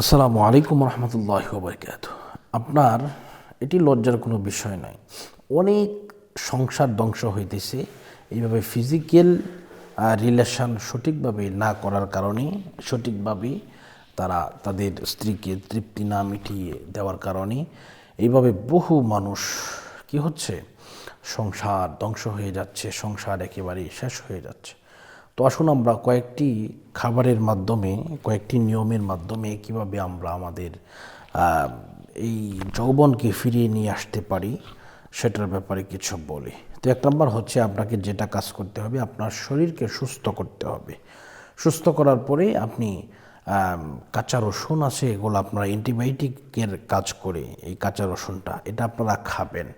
আসসালামু আলাইকুম রহমতুল্লাহ বরকাত আপনার, এটি লজ্জার কোনো বিষয় নয়। অনেক সংসার ধ্বংস হইতেছে। এইভাবে ফিজিক্যাল রিলেশন সঠিকভাবে না করার কারণে, সঠিকভাবে তারা তাদের স্ত্রীকে তৃপ্তি না মিটিয়ে দেওয়ার কারণে, এইভাবে বহু মানুষ, কি হচ্ছে? সংসার ধ্বংস হয়ে যাচ্ছে, সংসার একেবারেই শেষ হয়ে যাচ্ছে। তো আসুন আমরা কয়েকটি খাবারের মাধ্যমে, কয়েকটি নিয়মের মাধ্যমে কীভাবে আমরা আমাদের এই যৌবনকে ফিরিয়ে নিয়ে আসতে পারি, সেটার ব্যাপারে কিছু বলি। তো এক নম্বর হচ্ছে আপনাকে যেটা কাজ করতে হবে, আপনার শরীরকে সুস্থ করতে হবে। সুস্থ করার পরে আপনি কাঁচা রসুন আছে, এগুলো আপনারা অ্যান্টিবায়োটিকের কাজ করে এই কাঁচা রসুনটা, এটা আপনারা খাবেন।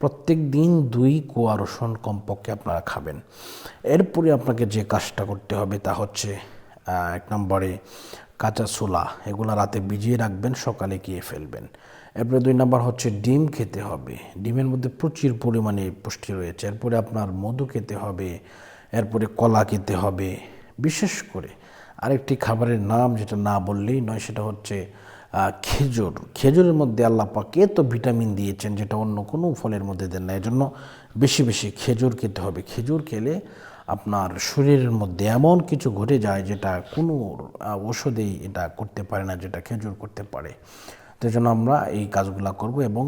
প্রত্যেক দিন দুই কোয়া রসুন কমপক্ষে আপনারা খাবেন। এরপরে আপনাকে যে কাজটা করতে হবে তা হচ্ছে এক নম্বরে কাঁচা ছোলা, এগুলো রাতে ভিজিয়ে রাখবেন, সকালে গিয়ে ফেলবেন। এরপরে দুই নম্বর হচ্ছে ডিম খেতে হবে। ডিমের মধ্যে প্রচুর পরিমাণে পুষ্টি রয়েছে। এরপরে আপনার মধু খেতে হবে, এরপরে কলা খেতে হবে, বিশেষ করে আরেকটি খাবারের নাম যেটা না বললেই নয়, সেটা হচ্ছে খেজুর। খেজুরের মধ্যে আল্লাহ পাক এত ভিটামিন দিয়েছেন যেটা অন্য কোনো ফলের মধ্যে দেন না। এজন্য বেশি বেশি খেজুর খেতে হবে। খেজুর খেলে আপনার শরীরের মধ্যে এমন কিছু ঘটে যায় যেটা কোনো ওষুধেই এটা করতে পারে না, যেটা খেজুর করতে পারে। তো জন্য আমরা এই কাজগুলো করব এবং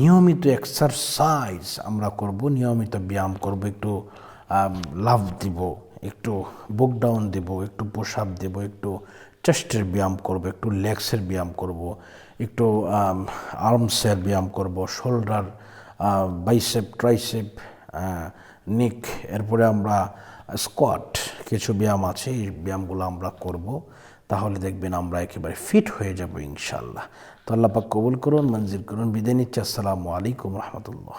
নিয়মিত এক্সারসাইজ আমরা করব, নিয়মিত ব্যায়াম করব, একটু লাভ দিব। একটু বুক ডাউন দেব, একটু পোশাপ দেব, একটু চেস্টের ব্যায়াম করব, একটু লেগসের ব্যায়াম করব, একটু আর্মসের ব্যায়াম করব শোল্ডার বাইসেপ ট্রাইসেপ নিক এরপরে আমরা স্কোয়াট কিছু ব্যায়াম আছে, এই ব্যায়ামগুলো আমরা করব, তাহলে দেখবেন আমরা একেবারে ফিট হয়ে যাব ইনশাল্লাহ তো আল্লাহ পাক কবুল করুন মঞ্জির করুন, বিদায় নিচ্ছি, আসসালামু আলাইকুম রহমতুল্লাহ।